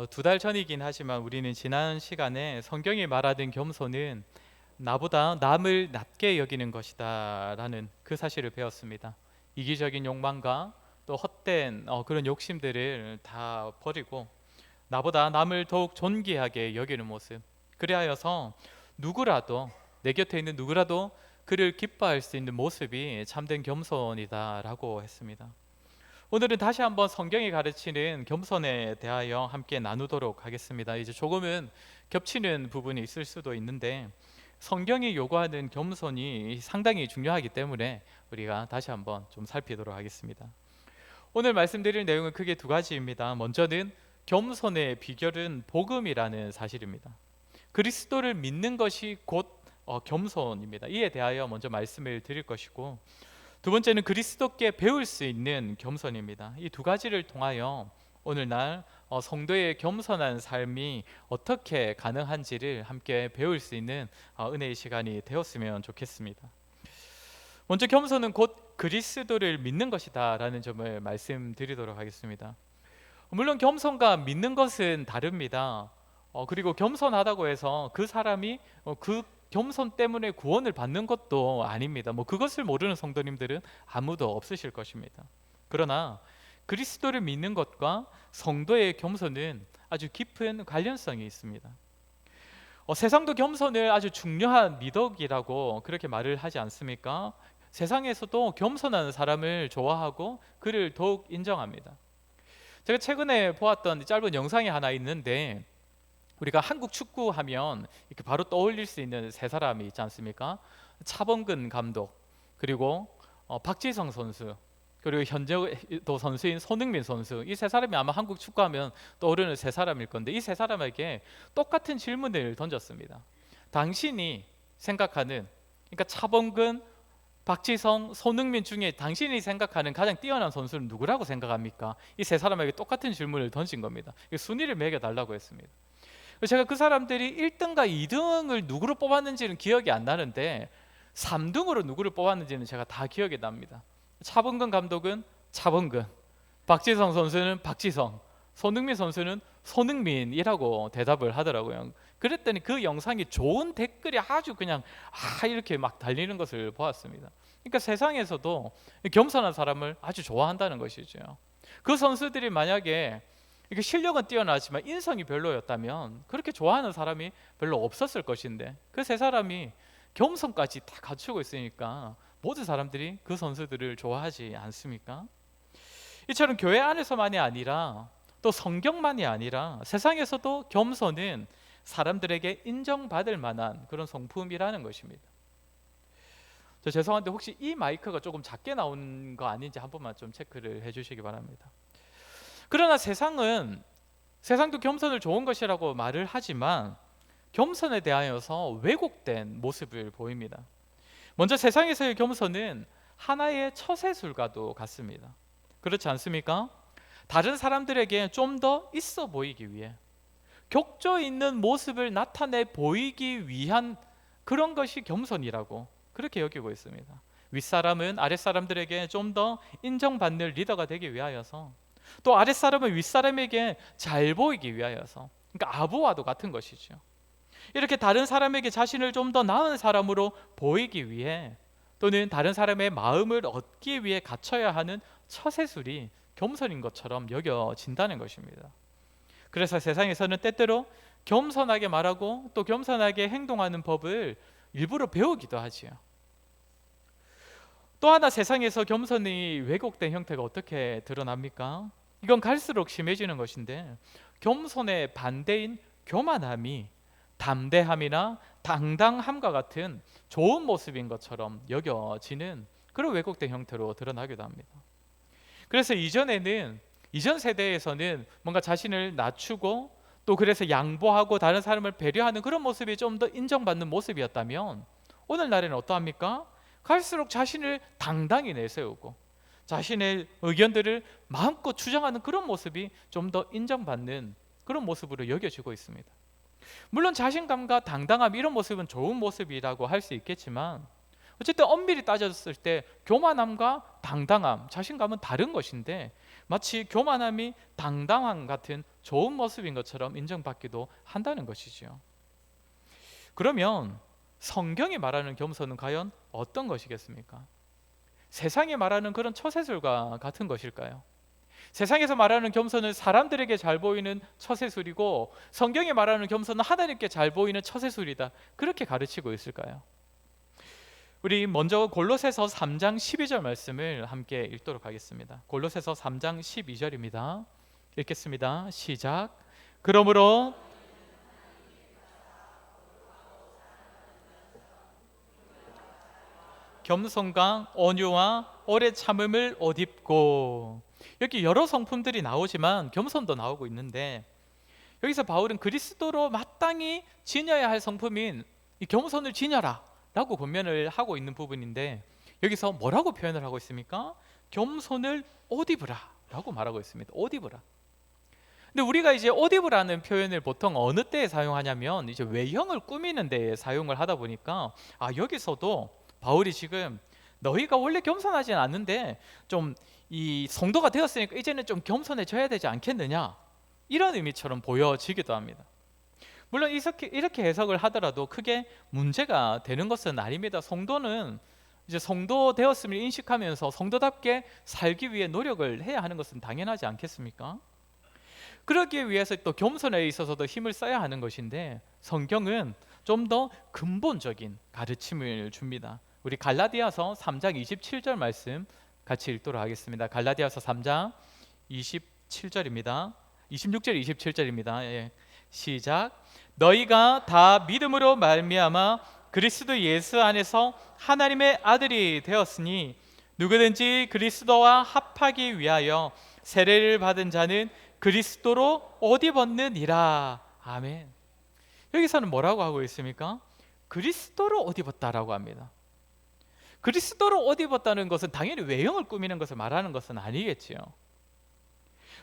어, 두달 전이긴 하지만 우리는 지난 시간에 성경이 말하는 겸손은 나보다 남을 낮게 여기는 것이다라는 그 사실을 배웠습니다. 이기적인 욕망과 또 헛된 어, 그런 욕심들을 다 버리고 나보다 남을 더욱 존귀하게 여기는 모습. 그리하여서 누구라도 내 곁에 있는 누구라도 그를 기뻐할 수 있는 모습이 참된 겸손이다라고 했습니다. 오늘은 다시 한번 성경이 가르치는 겸손에 대하여 함께 나누도록 하겠습니다. 이제 조금은 겹치는 부분이 있을 수도 있는데 성경이 요구하는 겸손이 상당히 중요하기 때문에 우리가 다시 한번 좀 살피도록 하겠습니다. 오늘 말씀드릴 내용은 크게 두 가지입니다. 먼저는 겸손의 비결은 복음이라는 사실입니다. 그리스도를 믿는 것이 곧 어, 겸손입니다. 이에 대하여 먼저 말씀을 드릴 것이고 두 번째는 그리스도께 배울 수 있는 겸손입니다. 이 두 가지를 통하여 오늘날 어, 성도의 겸손한 삶이 어떻게 가능한지를 함께 배울 수 있는 어, 은혜의 시간이 되었으면 좋겠습니다. 먼저 겸손은 곧 그리스도를 믿는 것이다라는 점을 말씀드리도록 하겠습니다. 물론 겸손과 믿는 것은 다릅니다. 어, 그리고 겸손하다고 해서 그 사람이 어, 그 겸손 때문에 구원을 받는 것도 아닙니다. 뭐 그것을 모르는 성도님들은 아무도 없으실 것입니다. 그러나 그리스도를 믿는 것과 성도의 겸손은 아주 깊은 관련성이 있습니다. 어, 세상도 겸손을 아주 중요한 미덕이라고 그렇게 말을 하지 않습니까? 세상에서도 겸손한 사람을 좋아하고 그를 더욱 인정합니다. 제가 최근에 보았던 짧은 영상이 하나 있는데 우리가 한국 축구 하면 이렇게 바로 떠올릴 수 있는 세 사람이 있지 않습니까? 차범근 감독 그리고 어, 박지성 선수 그리고 현재도 선수인 손흥민 선수 이 세 사람이 아마 한국 축구하면 떠오르는 세 사람일 건데 이 세 사람에게 똑같은 질문을 던졌습니다. 당신이 생각하는 그러니까 차범근, 박지성, 손흥민 중에 당신이 생각하는 가장 뛰어난 선수는 누구라고 생각합니까? 이 세 사람에게 똑같은 질문을 던진 겁니다. 순위를 매겨 달라고 했습니다. 제가 그 사람들이 1등과 2등을 누구로 뽑았는지는 기억이 안 나는데 3등으로 누구를 뽑았는지는 제가 다 기억이 납니다. 차범근 감독은 차범근, 박지성 선수는 박지성, 손흥민 선수는 손흥민이라고 대답을 하더라고요. 그랬더니 그 영상이 좋은 댓글이 아주 그냥 아 이렇게 막 달리는 것을 보았습니다. 그러니까 세상에서도 겸손한 사람을 아주 좋아한다는 것이죠. 그 선수들이 만약에 이게 실력은 뛰어나지만 인성이 별로였다면 그렇게 좋아하는 사람이 별로 없었을 것인데 그 세 사람이 겸손까지 다 갖추고 있으니까 모든 사람들이 그 선수들을 좋아하지 않습니까? 이처럼 교회 안에서만이 아니라 또 성경만이 아니라 세상에서도 겸손은 사람들에게 인정받을 만한 그런 성품이라는 것입니다. 저 죄송한데 혹시 이 마이크가 조금 작게 나온 거 아닌지 한 번만 좀 체크를 해주시기 바랍니다. 그러나 세상은 세상도 겸손을 좋은 것이라고 말을 하지만 겸손에 대하여서 왜곡된 모습을 보입니다. 먼저 세상에서의 겸손은 하나의 처세술과도 같습니다. 그렇지 않습니까? 다른 사람들에게 좀 더 있어 보이기 위해 격조 있는 모습을 나타내 보이기 위한 그런 것이 겸손이라고 그렇게 여기고 있습니다. 윗사람은 아랫사람들에게 좀 더 인정받는 리더가 되기 위하여서 또 아랫사람은 윗사람에게 잘 보이기 위하여서 그러니까 아부와도 같은 것이죠. 이렇게 다른 사람에게 자신을 좀 더 나은 사람으로 보이기 위해 또는 다른 사람의 마음을 얻기 위해 갖춰야 하는 처세술이 겸손인 것처럼 여겨진다는 것입니다. 그래서 세상에서는 때때로 겸손하게 말하고 또 겸손하게 행동하는 법을 일부러 배우기도 하지요. 또 하나 세상에서 겸손이 왜곡된 형태가 어떻게 드러납니까? 이건 갈수록 심해지는 것인데 겸손의 반대인 교만함이 담대함이나 당당함과 같은 좋은 모습인 것처럼 여겨지는 그런 왜곡된 형태로 드러나기도 합니다. 그래서 이전에는 이전 세대에서는 뭔가 자신을 낮추고 또 그래서 양보하고 다른 사람을 배려하는 그런 모습이 좀 더 인정받는 모습이었다면 오늘날에는 어떠합니까? 갈수록 자신을 당당히 내세우고 자신의 의견들을 마음껏 주장하는 그런 모습이 좀 더 인정받는 그런 모습으로 여겨지고 있습니다. 물론 자신감과 당당함 이런 모습은 좋은 모습이라고 할 수 있겠지만 어쨌든 엄밀히 따졌을 때 교만함과 당당함, 자신감은 다른 것인데 마치 교만함이 당당함 같은 좋은 모습인 것처럼 인정받기도 한다는 것이지요. 그러면 성경이 말하는 겸손은 과연 어떤 것이겠습니까? 세상이 말하는 그런 처세술과 같은 것일까요? 세상에서 말하는 겸손은 사람들에게 잘 보이는 처세술이고 성경이 말하는 겸손은 하나님께 잘 보이는 처세술이다. 그렇게 가르치고 있을까요? 우리 먼저 골로새서 3장 12절 말씀을 함께 읽도록 하겠습니다. 골로새서 3장 12절입니다. 읽겠습니다. 시작. 그러므로 겸손과 온유와 오래 참음을 옷 입고. 여기 여러 성품들이 나오지만 겸손도 나오고 있는데 여기서 바울은 그리스도로 마땅히 지녀야 할 성품인 이 겸손을 지녀라 라고 권면을 하고 있는 부분인데 여기서 뭐라고 표현을 하고 있습니까? 겸손을 옷 입으라 라고 말하고 있습니다. 옷 입으라. 근데 우리가 이제 옷 입으라는 표현을 보통 어느 때에 사용하냐면 이제 외형을 꾸미는 데에 사용을 하다 보니까 아 여기서도 바울이 지금 너희가 원래 겸손하진 않는데 좀 이 성도가 되었으니까 이제는 좀 겸손해져야 되지 않겠느냐 이런 의미처럼 보여지기도 합니다. 물론 이렇게, 이렇게 해석을 하더라도 크게 문제가 되는 것은 아닙니다. 성도는 이제 성도 되었음을 인식하면서 성도답게 살기 위해 노력을 해야 하는 것은 당연하지 않겠습니까? 그러기 위해서 또 겸손에 있어서도 힘을 써야 하는 것인데 성경은 좀 더 근본적인 가르침을 줍니다. 우리 갈라디아서 3장 27절 말씀 같이 읽도록 하겠습니다. 갈라디아서 3장 27절입니다. 26절 27절입니다. 예. 시작. 너희가 다 믿음으로 말미암아 그리스도 예수 안에서 하나님의 아들이 되었으니 누구든지 그리스도와 합하기 위하여 세례를 받은 자는 그리스도로 옷 입었느니라. 아멘. 여기서는 뭐라고 하고 있습니까? 그리스도로 옷 입었다라고 합니다. 그리스도로 옷 입었다는 것은 당연히 외형을 꾸미는 것을 말하는 것은 아니겠지요.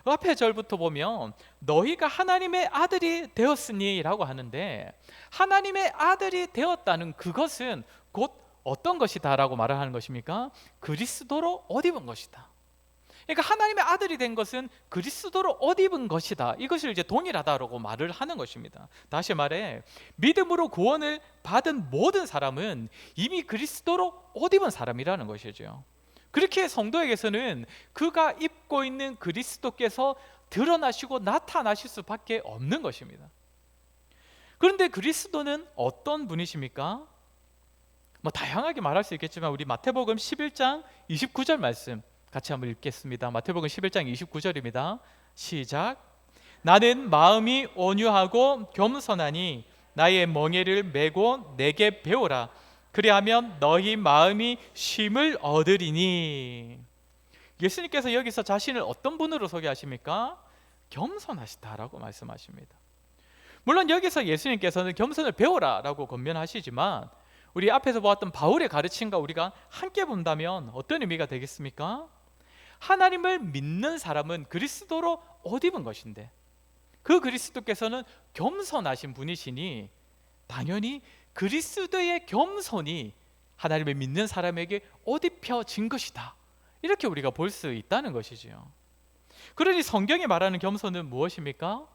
앞에 절부터 보면 너희가 하나님의 아들이 되었으니라고 하는데 하나님의 아들이 되었다는 그것은 곧 어떤 것이다라고 말을 하는 것입니까? 그리스도로 옷 입은 것이다. 그러니까 하나님의 아들이 된 것은 그리스도로 옷 입은 것이다. 이것을 이제 동일하다라고 말을 하는 것입니다. 다시 말해 믿음으로 구원을 받은 모든 사람은 이미 그리스도로 옷 입은 사람이라는 것이죠. 그렇게 성도에게서는 그가 입고 있는 그리스도께서 드러나시고 나타나실 수밖에 없는 것입니다. 그런데 그리스도는 어떤 분이십니까? 뭐 다양하게 말할 수 있겠지만 우리 마태복음 11장 29절 말씀 같이 한번 읽겠습니다. 마태복음 11장 29절입니다. 시작. 나는 마음이 온유하고 겸손하니 나의 멍에를 메고 내게 배우라. 그리하면 너희 마음이 쉼을 얻으리니. 예수님께서 여기서 자신을 어떤 분으로 소개하십니까? 겸손하시다라고 말씀하십니다. 물론 여기서 예수님께서는 겸손을 배워라라고 권면하시지만 우리 앞에서 보았던 바울의 가르침과 우리가 함께 본다면 어떤 의미가 되겠습니까? 하나님을 믿는 사람은 그리스도로 옷 입은 것인데 그 그리스도께서는 겸손하신 분이시니 당연히 그리스도의 겸손이 하나님을 믿는 사람에게 옷 입혀진 것이다. 이렇게 우리가 볼 수 있다는 것이지요. 그러니 성경이 말하는 겸손은 무엇입니까?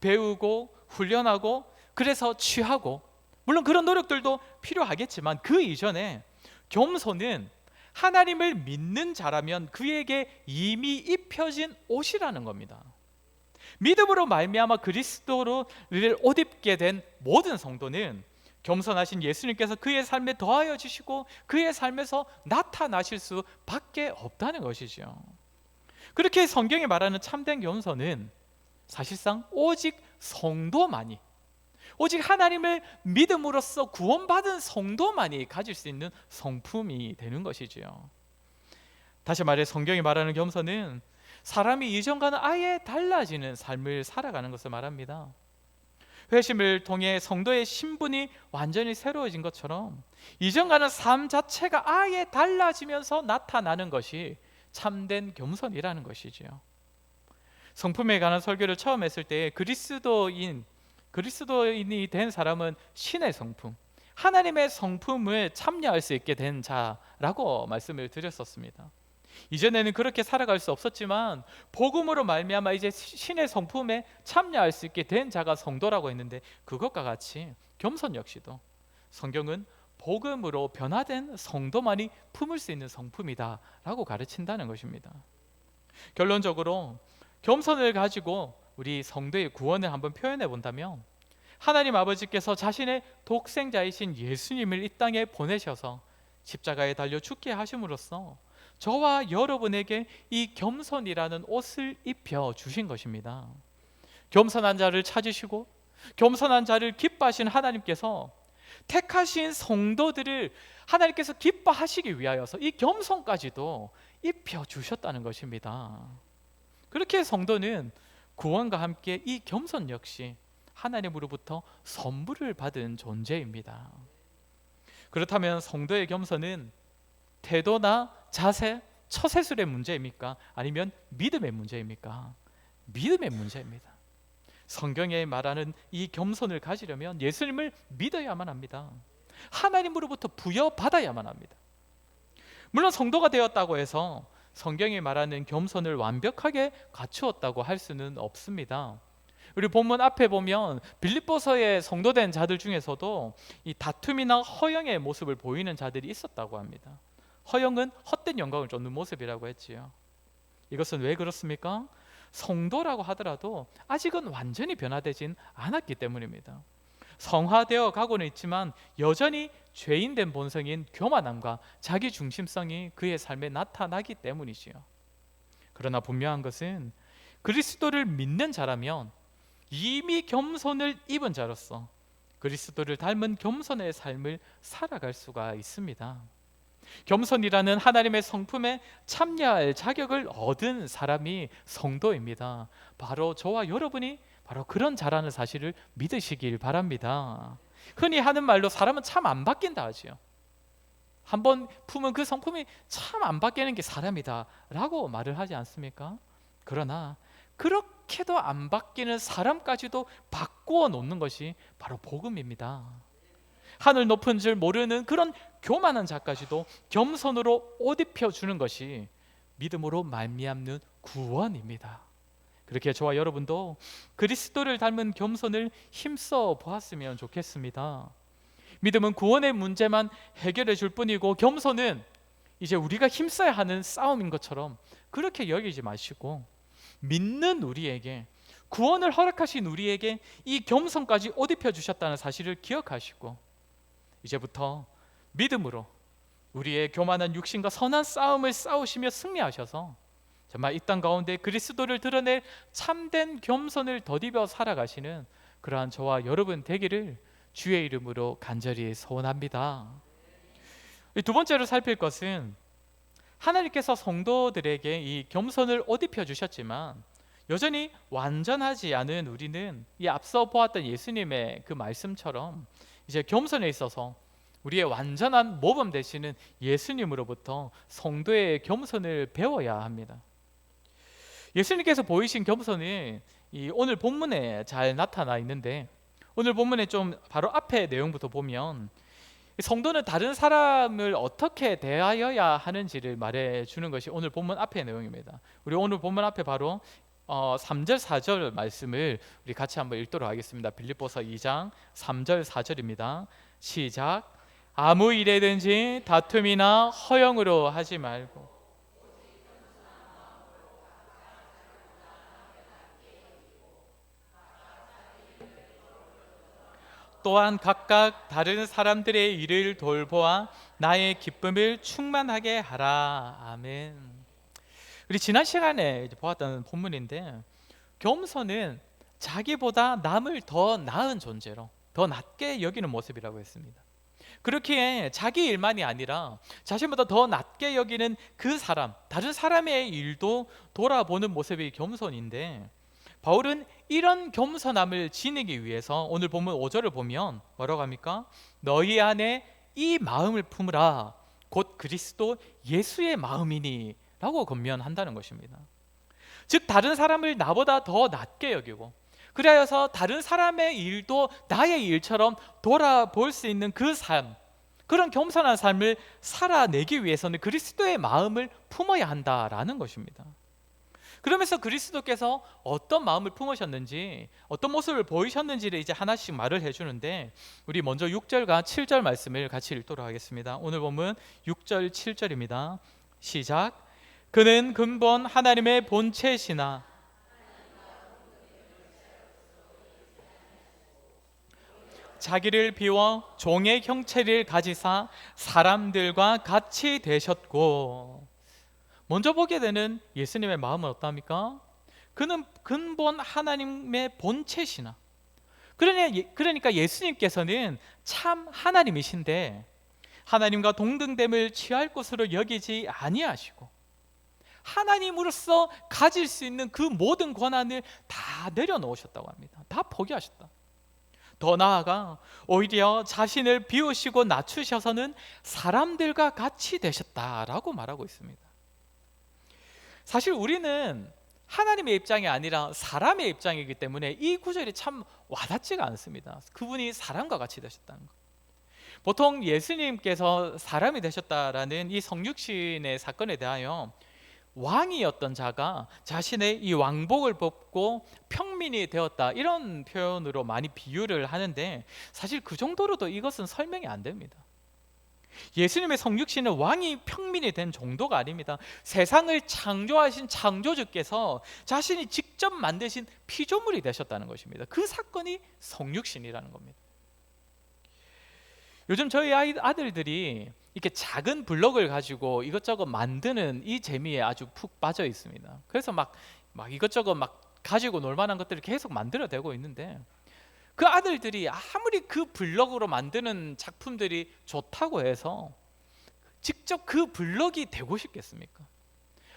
배우고 훈련하고 그래서 취하고 물론 그런 노력들도 필요하겠지만 그 이전에 겸손은 하나님을 믿는 자라면 그에게 이미 입혀진 옷이라는 겁니다. 믿음으로 말미암아 그리스도를 옷 입게 된 모든 성도는 겸손하신 예수님께서 그의 삶에 더하여 주시고 그의 삶에서 나타나실 수밖에 없다는 것이죠. 그렇게 성경이 말하는 참된 겸손은 사실상 오직 성도만이 오직 하나님을 믿음으로써 구원받은 성도만이 가질 수 있는 성품이 되는 것이지요. 다시 말해 성경이 말하는 겸손은 사람이 이전과는 아예 달라지는 삶을 살아가는 것을 말합니다. 회심을 통해 성도의 신분이 완전히 새로워진 것처럼 이전과는 삶 자체가 아예 달라지면서 나타나는 것이 참된 겸손이라는 것이지요. 성품에 관한 설교를 처음 했을 때 그리스도인 그리스도인이 된 사람은 신의 성품, 하나님의 성품을 참여할 수 있게 된 자라고 말씀을 드렸었습니다. 이전에는 그렇게 살아갈 수 없었지만 복음으로 말미암아 이제 신의 성품에 참여할 수 있게 된 자가 성도라고 했는데 그것과 같이 겸손 역시도 성경은 복음으로 변화된 성도만이 품을 수 있는 성품이다라고 가르친다는 것입니다. 결론적으로 겸손을 가지고 우리 성도의 구원을 한번 표현해 본다면 하나님 아버지께서 자신의 독생자이신 예수님을 이 땅에 보내셔서 십자가에 달려 죽게 하심으로써 저와 여러분에게 이 겸손이라는 옷을 입혀 주신 것입니다. 겸손한 자를 찾으시고 겸손한 자를 기뻐하신 하나님께서 택하신 성도들을 하나님께서 기뻐하시기 위하여서 이 겸손까지도 입혀 주셨다는 것입니다. 그렇게 성도는 구원과 함께 이 겸손 역시 하나님으로부터 선물을 받은 존재입니다. 그렇다면 성도의 겸손은 태도나 자세, 처세술의 문제입니까? 아니면 믿음의 문제입니까? 믿음의 문제입니다. 성경에 말하는 이 겸손을 가지려면 예수님을 믿어야만 합니다. 하나님으로부터 부여받아야만 합니다. 물론 성도가 되었다고 해서 성경이 말하는 겸손을 완벽하게 갖추었다고 할 수는 없습니다. 우리 본문 앞에 보면 빌립보서의 성도된 자들 중에서도 이 다툼이나 허영의 모습을 보이는 자들이 있었다고 합니다. 허영은 헛된 영광을 쫓는 모습이라고 했지요. 이것은 왜 그렇습니까? 성도라고 하더라도 아직은 완전히 변화되진 않았기 때문입니다. 성화되어 가고는 있지만 여전히 죄인된 본성인 교만함과 자기 중심성이 그의 삶에 나타나기 때문이지요. 그러나 분명한 것은 그리스도를 믿는 자라면 이미 겸손을 입은 자로서 그리스도를 닮은 겸손의 삶을 살아갈 수가 있습니다. 겸손이라는 하나님의 성품에 참여할 자격을 얻은 사람이 성도입니다. 바로 저와 여러분이 바로 그런 자라는 사실을 믿으시길 바랍니다. 흔히 하는 말로 사람은 참 안 바뀐다 하지요. 한번 품은 그 성품이 참 안 바뀌는 게 사람이다라고 말을 하지 않습니까? 그러나 그렇게도 안 바뀌는 사람까지도 바꾸어 놓는 것이 바로 복음입니다. 하늘 높은 줄 모르는 그런 교만한 자까지도 겸손으로 옷 입혀 주는 것이 믿음으로 말미암는 구원입니다. 그렇게 저와 여러분도 그리스도를 닮은 겸손을 힘써 보았으면 좋겠습니다. 믿음은 구원의 문제만 해결해 줄 뿐이고 겸손은 이제 우리가 힘써야 하는 싸움인 것처럼 그렇게 여기지 마시고 믿는 우리에게 구원을 허락하신 우리에게 이 겸손까지 옷 입혀 주셨다는 사실을 기억하시고 이제부터 믿음으로 우리의 교만한 육신과 선한 싸움을 싸우시며 승리하셔서 정말 이 땅 가운데 그리스도를 드러낼 참된 겸손을 덧입어 살아가시는 그러한 저와 여러분 되기를 주의 이름으로 간절히 소원합니다. 두 번째로 살필 것은 하나님께서 성도들에게 이 겸손을 옷 입혀 주셨지만 여전히 완전하지 않은 우리는 이 앞서 보았던 예수님의 그 말씀처럼 이제 겸손에 있어서 우리의 완전한 모범 되시는 예수님으로부터 성도의 겸손을 배워야 합니다. 예수님께서 보이신 겸손이 이 오늘 본문에 잘 나타나 있는데 오늘 본문에 좀 바로 앞에 내용부터 보면 성도는 다른 사람을 어떻게 대하여야 하는지를 말해 주는 것이 오늘 본문 앞의 내용입니다. 우리 오늘 본문 앞에 바로 어, 3절 4절 말씀을 우리 같이 한번 읽도록 하겠습니다. 빌립보서 2장 3절 4절입니다. 시작. 아무 일에든지 다툼이나 허영으로 하지 말고 또한 각각 다른 사람들의 일을 돌보아 나의 기쁨을 충만하게 하라. 아멘. 우리 지난 시간에 보았던 본문인데 겸손은 자기보다 남을 더 나은 존재로 더 낮게 여기는 모습이라고 했습니다. 그렇게 자기 일만이 아니라 자신보다 더 낮게 여기는 그 사람, 다른 사람의 일도 돌아보는 모습이 겸손인데 바울은 이런 겸손함을 지니기 위해서 오늘 본문 5절을 보면 뭐라고 합니까? 너희 안에 이 마음을 품으라 곧 그리스도 예수의 마음이니 라고 건면한다는 것입니다. 즉 다른 사람을 나보다 더 낮게 여기고 그래서 다른 사람의 일도 나의 일처럼 돌아볼 수 있는 그 삶, 그 그런 겸손한 삶을 살아내기 위해서는 그리스도의 마음을 품어야 한다라는 것입니다. 그러면서 그리스도께서 어떤 마음을 품으셨는지 어떤 모습을 보이셨는지를 이제 하나씩 말을 해주는데 우리 먼저 6절과 7절 말씀을 같이 읽도록 하겠습니다. 오늘 보면 6절 7절입니다. 시작. 그는 근본 하나님의 본체시나 자기를 비워 종의 형체를 가지사 사람들과 같이 되셨고 먼저 보게 되는 예수님의 마음은 어떠합니까? 그는 근본 하나님의 본체시나 그러니까 예수님께서는 참 하나님이신데 하나님과 동등됨을 취할 것으로 여기지 아니하시고 하나님으로서 가질 수 있는 그 모든 권한을 다 내려놓으셨다고 합니다. 다 포기하셨다. 더 나아가 오히려 자신을 비우시고 낮추셔서는 사람들과 같이 되셨다라고 말하고 있습니다. 사실 우리는 하나님의 입장이 아니라 사람의 입장이기 때문에 이 구절이 참 와닿지가 않습니다. 그분이 사람과 같이 되셨다는 것. 보통 예수님께서 사람이 되셨다라는 이 성육신의 사건에 대하여 왕이었던 자가 자신의 이 왕복을 벗고 평민이 되었다 이런 표현으로 많이 비유를 하는데 사실 그 정도로도 이것은 설명이 안 됩니다. 예수님의 성육신은 왕이 평민이 된 정도가 아닙니다. 세상을 창조하신 창조주께서 자신이 직접 만드신 피조물이 되셨다는 것입니다. 그 사건이 성육신이라는 겁니다. 요즘 저희 아이, 아들들이 이렇게 작은 블럭을 가지고 이것저것 만드는 이 재미에 아주 푹 빠져 있습니다. 그래서 막, 막 이것저것 막 가지고 놀 만한 것들을 계속 만들어내고 있는데 그 아들들이 아무리 그 블럭으로 만드는 작품들이 좋다고 해서 직접 그 블럭이 되고 싶겠습니까?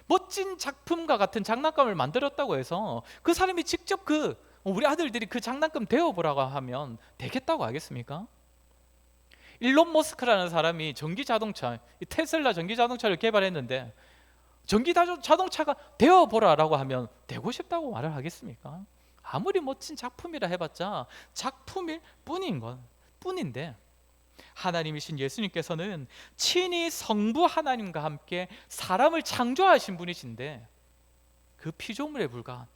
멋진 작품과 같은 장난감을 만들었다고 해서 그 사람이 직접 그 우리 아들들이 그 장난감 되어보라고 하면 되겠다고 하겠습니까? 일론 머스크라는 사람이 전기 자동차, 테슬라 전기 자동차를 개발했는데 전기 자동차가 되어보라라고 하면 되고 싶다고 말을 하겠습니까? 아무리 멋진 작품이라 해봤자 작품일 뿐인 건 뿐인데 하나님이신 예수님께서는 친히 성부 하나님과 함께 사람을 창조하신 분이신데 그 피조물에 불과한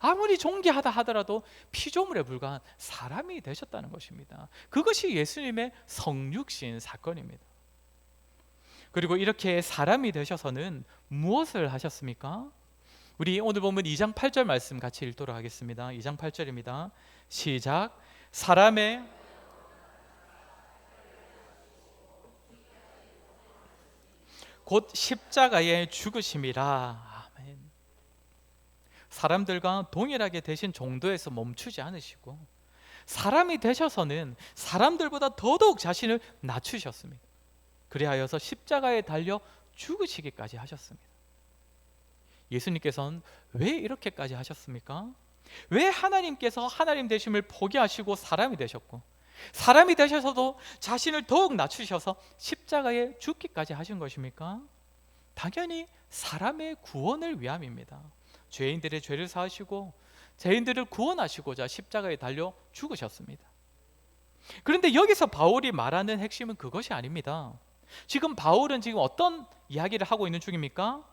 아무리 존귀하다 하더라도 피조물에 불과한 사람이 되셨다는 것입니다. 그것이 예수님의 성육신 사건입니다. 그리고 이렇게 사람이 되셔서는 무엇을 하셨습니까? 우리 오늘 보면 2장 8절 말씀 같이 읽도록 하겠습니다. 2장 8절입니다. 시작. 사람의 곧 십자가에 죽으심이라. 아멘. 사람들과 동일하게 되신 정도에서 멈추지 않으시고 사람이 되셔서는 사람들보다 더더욱 자신을 낮추셨습니다. 그리하여서 십자가에 달려 죽으시기까지 하셨습니다. 예수님께서는 왜 이렇게까지 하셨습니까? 왜 하나님께서 하나님 되심을 포기하시고 사람이 되셨고 사람이 되셔서도 자신을 더욱 낮추셔서 십자가에 죽기까지 하신 것입니까? 당연히 사람의 구원을 위함입니다. 죄인들의 죄를 사하시고 죄인들을 구원하시고자 십자가에 달려 죽으셨습니다. 그런데 여기서 바울이 말하는 핵심은 그것이 아닙니다. 지금 바울은 지금 어떤 이야기를 하고 있는 중입니까?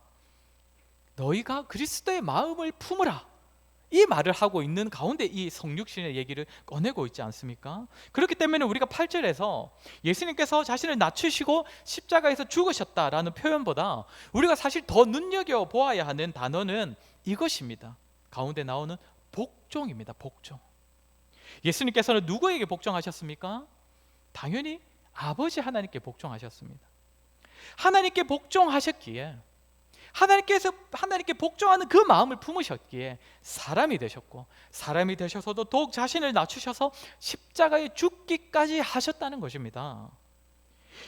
너희가 그리스도의 마음을 품으라. 이 말을 하고 있는 가운데 이 성육신의 얘기를 꺼내고 있지 않습니까? 그렇기 때문에 우리가 8절에서 예수님께서 자신을 낮추시고 십자가에서 죽으셨다라는 표현보다 우리가 사실 더 눈여겨 보아야 하는 단어는 이것입니다. 가운데 나오는 복종입니다. 복종. 예수님께서는 누구에게 복종하셨습니까? 당연히 아버지 하나님께 복종하셨습니다. 하나님께 복종하셨기에 하나님께서 하나님께 복종하는 그 마음을 품으셨기에 사람이 되셨고 사람이 되셔서도 더욱 자신을 낮추셔서 십자가에 죽기까지 하셨다는 것입니다.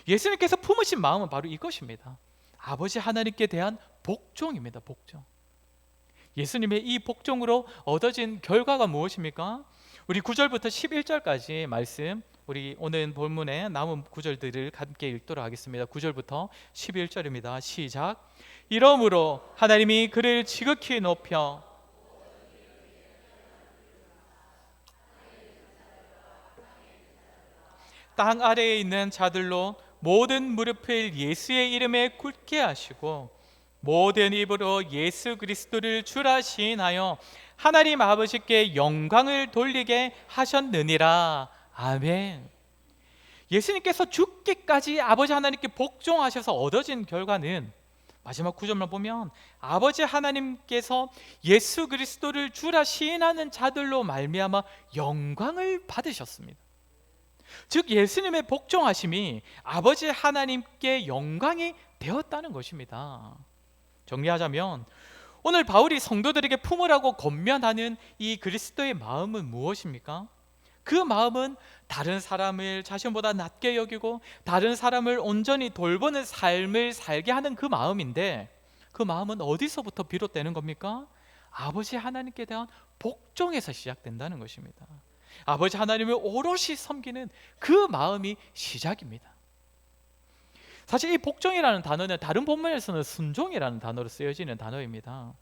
예수님께서 품으신 마음은 바로 이것입니다. 아버지 하나님께 대한 복종입니다. 복종. 예수님의 이 복종으로 얻어진 결과가 무엇입니까? 우리 9절부터 11절까지 말씀 우리 오늘 본문의 남은 구절들을 함께 읽도록 하겠습니다. 9절부터 11절입니다. 시작. 이러므로 하나님이 그를 지극히 높여 땅 아래에 있는 자들로 모든 무릎을 예수의 이름에 굳게 하시고 모든 입으로 예수 그리스도를 주라 시인하여 하나님 아버지께 영광을 돌리게 하셨느니라. 아멘. 예수님께서 죽기까지 아버지 하나님께 복종하셔서 얻어진 결과는 마지막 구절만 보면 아버지 하나님께서 예수 그리스도를 주라 시인하는 자들로 말미암아 영광을 받으셨습니다. 즉 예수님의 복종하심이 아버지 하나님께 영광이 되었다는 것입니다. 정리하자면 오늘 바울이 성도들에게 품으라고 권면하는 이 그리스도의 마음은 무엇입니까? 그 마음은 다른 사람을 자신보다 낮게 여기고 다른 사람을 온전히 돌보는 삶을 살게 하는 그 마음인데 그 마음은 어디서부터 비롯되는 겁니까? 아버지 하나님께 대한 복종에서 시작된다는 것입니다. 아버지 하나님을 오롯이 섬기는 그 마음이 시작입니다. 사실 이 복종이라는 단어는 다른 본문에서는 순종이라는 단어로 쓰여지는 단어입니다.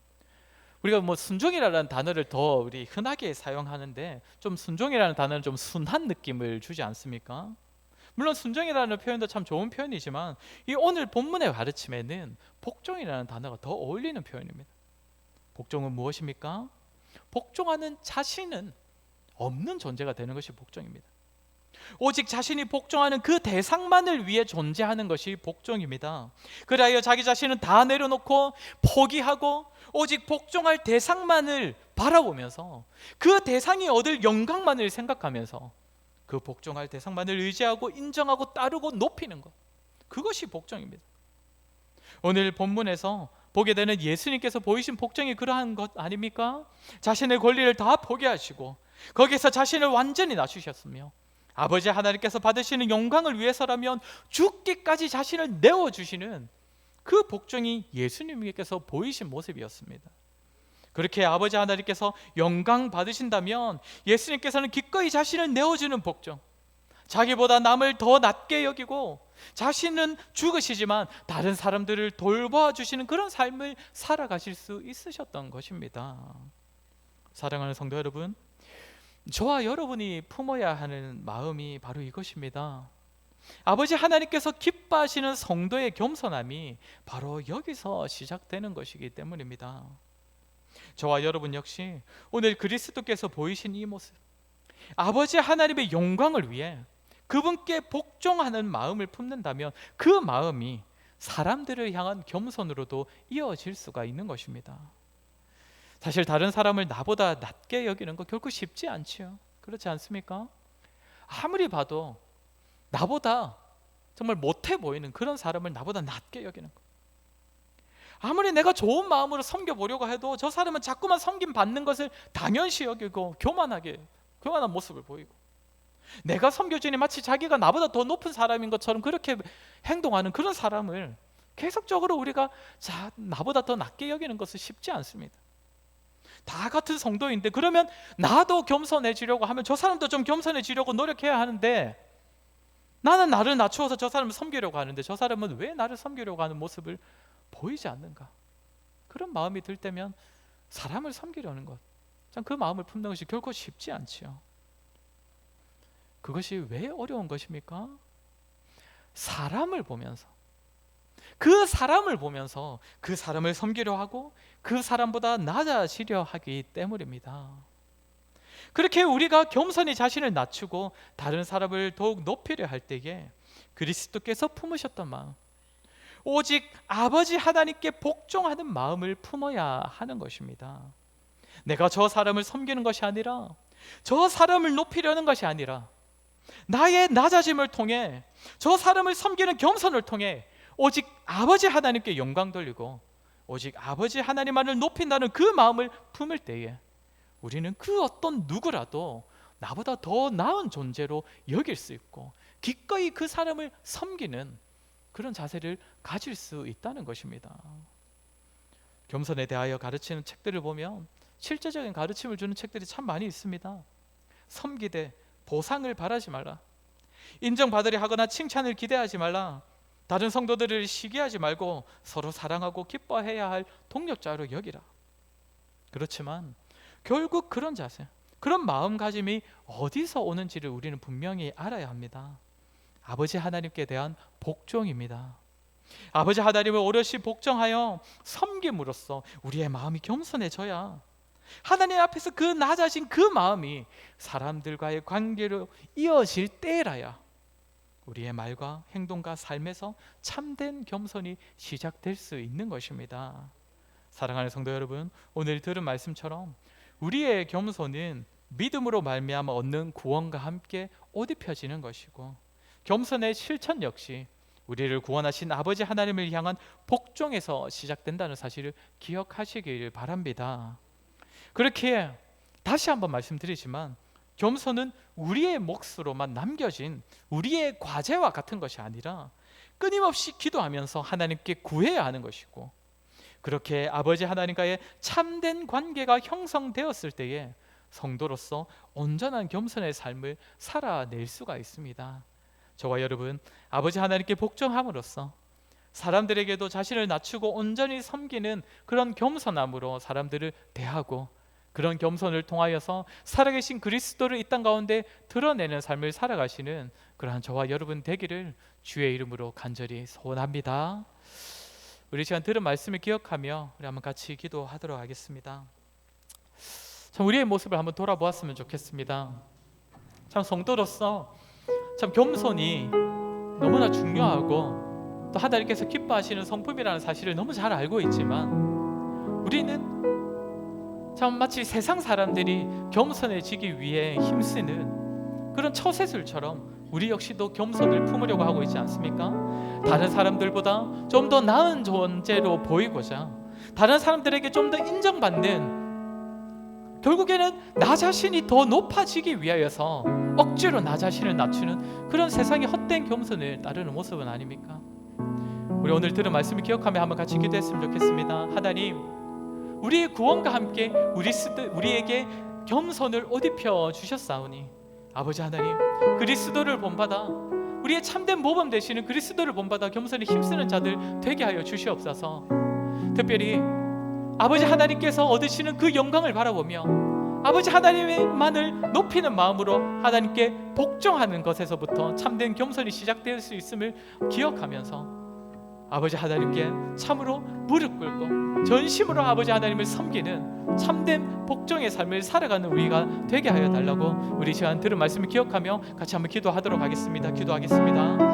우리가 뭐 순종이라는 단어를 더 우리 흔하게 사용하는데 좀 순종이라는 단어는 좀 순한 느낌을 주지 않습니까? 물론 순종이라는 표현도 참 좋은 표현이지만 이 오늘 본문의 가르침에는 복종이라는 단어가 더 어울리는 표현입니다. 복종은 무엇입니까? 복종하는 자신은 없는 존재가 되는 것이 복종입니다. 오직 자신이 복종하는 그 대상만을 위해 존재하는 것이 복종입니다. 그리하여 자기 자신은 다 내려놓고 포기하고 오직 복종할 대상만을 바라보면서 그 대상이 얻을 영광만을 생각하면서 그 복종할 대상만을 의지하고 인정하고 따르고 높이는 것. 그것이 복종입니다. 오늘 본문에서 보게 되는 예수님께서 보이신 복종이 그러한 것 아닙니까? 자신의 권리를 다 포기하시고 거기서 자신을 완전히 낮추셨으며 아버지 하나님께서 받으시는 영광을 위해서라면 죽기까지 자신을 내어 주시는 그 복종이 예수님께서 보이신 모습이었습니다. 그렇게 아버지 하나님께서 영광 받으신다면 예수님께서는 기꺼이 자신을 내어주는 복종, 자기보다 남을 더 낮게 여기고 자신은 죽으시지만 다른 사람들을 돌봐 주시는 그런 삶을 살아가실 수 있으셨던 것입니다. 사랑하는 성도 여러분, 저와 여러분이 품어야 하는 마음이 바로 이것입니다. 아버지 하나님께서 기뻐하시는 성도의 겸손함이 바로 여기서 시작되는 것이기 때문입니다. 저와 여러분 역시 오늘 그리스도께서 보이신 이 모습, 아버지 하나님의 영광을 위해 그분께 복종하는 마음을 품는다면 그 마음이 사람들을 향한 겸손으로도 이어질 수가 있는 것입니다. 사실 다른 사람을 나보다 낮게 여기는 거 결코 쉽지 않지요. 그렇지 않습니까? 아무리 봐도 나보다 정말 못해 보이는 그런 사람을 나보다 낮게 여기는 거. 아무리 내가 좋은 마음으로 섬겨 보려고 해도 저 사람은 자꾸만 섬김 받는 것을 당연시 여기고 교만하게 교만한 모습을 보이고 내가 섬겨주니 마치 자기가 나보다 더 높은 사람인 것처럼 그렇게 행동하는 그런 사람을 계속적으로 우리가 자 나보다 더 낮게 여기는 것은 쉽지 않습니다. 다 같은 성도인데 그러면 나도 겸손해지려고 하면 저 사람도 좀 겸손해지려고 노력해야 하는데 나는 나를 낮추어서 저 사람을 섬기려고 하는데 저 사람은 왜 나를 섬기려고 하는 모습을 보이지 않는가? 그런 마음이 들 때면 사람을 섬기려는 것, 참 그 마음을 품는 것이 결코 쉽지 않지요. 그것이 왜 어려운 것입니까? 사람을 보면서 그 사람을 보면서 그 사람을 섬기려 하고 그 사람보다 낮아지려 하기 때문입니다. 그렇게 우리가 겸손히 자신을 낮추고 다른 사람을 더욱 높이려 할 때에 그리스도께서 품으셨던 마음, 오직 아버지 하나님께 복종하는 마음을 품어야 하는 것입니다. 내가 저 사람을 섬기는 것이 아니라 저 사람을 높이려는 것이 아니라 나의 낮아짐을 통해 저 사람을 섬기는 겸손을 통해 오직 아버지 하나님께 영광 돌리고 오직 아버지 하나님만을 높인다는 그 마음을 품을 때에 우리는 그 어떤 누구라도 나보다 더 나은 존재로 여길 수 있고 기꺼이 그 사람을 섬기는 그런 자세를 가질 수 있다는 것입니다. 겸손에 대하여 가르치는 책들을 보면 실제적인 가르침을 주는 책들이 참 많이 있습니다. 섬기되 보상을 바라지 말라. 인정받으려 하거나 칭찬을 기대하지 말라. 다른 성도들을 시기하지 말고 서로 사랑하고 기뻐해야 할 동력자로 여기라. 그렇지만 결국 그런 자세, 그런 마음가짐이 어디서 오는지를 우리는 분명히 알아야 합니다. 아버지 하나님께 대한 복종입니다. 아버지 하나님을 오롯이 복종하여 섬김으로써 우리의 마음이 겸손해져야 하나님 앞에서 그 낮아진 그 마음이 사람들과의 관계로 이어질 때라야 우리의 말과 행동과 삶에서 참된 겸손이 시작될 수 있는 것입니다. 사랑하는 성도 여러분, 오늘 들은 말씀처럼 우리의 겸손은 믿음으로 말미암아 얻는 구원과 함께 옷 입혀지는 것이고 겸손의 실천 역시 우리를 구원하신 아버지 하나님을 향한 복종에서 시작된다는 사실을 기억하시길 바랍니다. 그렇게 다시 한번 말씀드리지만 겸손은 우리의 몫으로만 남겨진 우리의 과제와 같은 것이 아니라 끊임없이 기도하면서 하나님께 구해야 하는 것이고 그렇게 아버지 하나님과의 참된 관계가 형성되었을 때에 성도로서 온전한 겸손의 삶을 살아낼 수가 있습니다. 저와 여러분 아버지 하나님께 복종함으로써 사람들에게도 자신을 낮추고 온전히 섬기는 그런 겸손함으로 사람들을 대하고 그런 겸손을 통하여서 살아계신 그리스도를 이 땅 가운데 드러내는 삶을 살아가시는 그러한 저와 여러분 되기를 주의 이름으로 간절히 소원합니다. 우리 시간 들은 말씀을 기억하며 우리 한번 같이 기도하도록 하겠습니다. 참 우리의 모습을 한번 돌아보았으면 좋겠습니다. 참 성도로서 참 겸손이 너무나 중요하고 또 하나님께서 기뻐하시는 성품이라는 사실을 너무 잘 알고 있지만 우리는 참 마치 세상 사람들이 겸손해지기 위해 힘쓰는 그런 처세술처럼 우리 역시도 겸손을 품으려고 하고 있지 않습니까? 다른 사람들보다 좀 더 나은 존재로 보이고자 다른 사람들에게 좀 더 인정받는 결국에는 나 자신이 더 높아지기 위하여서 억지로 나 자신을 낮추는 그런 세상의 헛된 겸손을 따르는 모습은 아닙니까? 우리 오늘 들은 말씀을 기억하며 한번 같이 기도했으면 좋겠습니다. 하나님, 우리의 구원과 함께 우리 스드, 우리에게 겸손을 옷 입혀 주셨사오니 아버지 하나님, 그리스도를 본받아 우리의 참된 모범 되시는 그리스도를 본받아 겸손히 힘쓰는 자들 되게 하여 주시옵소서. 특별히 아버지 하나님께서 얻으시는 그 영광을 바라보며 아버지 하나님만을 높이는 마음으로 하나님께 복종하는 것에서부터 참된 겸손이 시작될 수 있음을 기억하면서 아버지 하나님께 참으로 무릎 꿇고 전심으로 아버지 하나님을 섬기는 참된 복종의 삶을 살아가는 우리가 되게 하여 달라고 우리 시간 들은 말씀을 기억하며 같이 한번 기도하도록 하겠습니다. 기도하겠습니다.